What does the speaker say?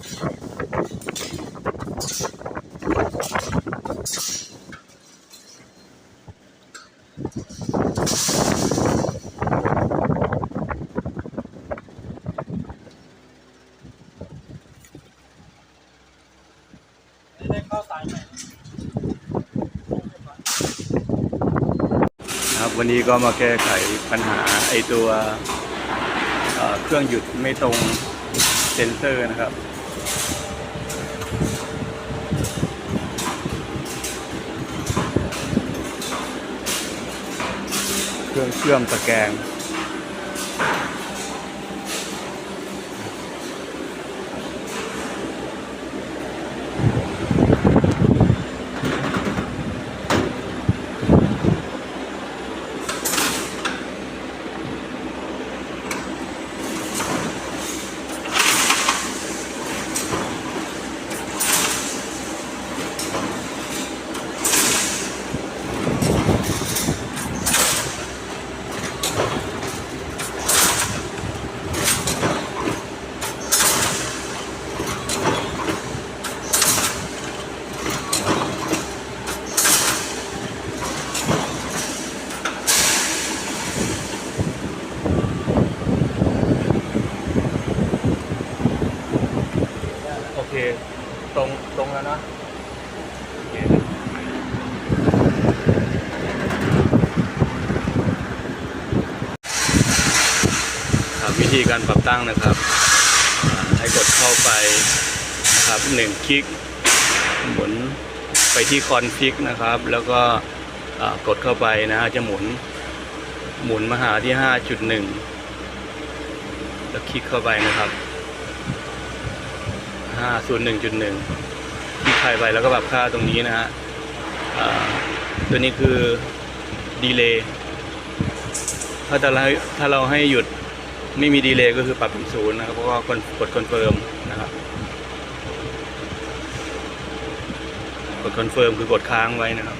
ครับวันนี้ก็มาแก้ไขปัญหาไอตัวเครื่องหยุดไม่ตรงเซนเซอร์นะครับ เครื่องเชื่อมตะแกรง เค ตรงตรงแล้วนะโอเคครับวิธีการปรับตั้งนะครับให้กดเข้าไปนะครับหนึ่งคลิกหมุนไปที่คอนฟิกนะครับ แล้วก็กดเข้าไปนะฮะจะหมุนหมุนมาหาที่ 5.1 แล้วคลิกเข้าไปนะครับ 501.1คลิกเข้าไปแล้วก็ปรับค่าตรงนี้นะฮะตัวนี้คือดีเลย์ถ้าเราถ้าเราให้หยุดไม่มีดีเลย์ก็คือปรับเป็นศูนย์นะครับเพราะว่ากดกดคอนเฟิร์มนะครับกดคอนเฟิร์มคือกดค้างไว้นะครับ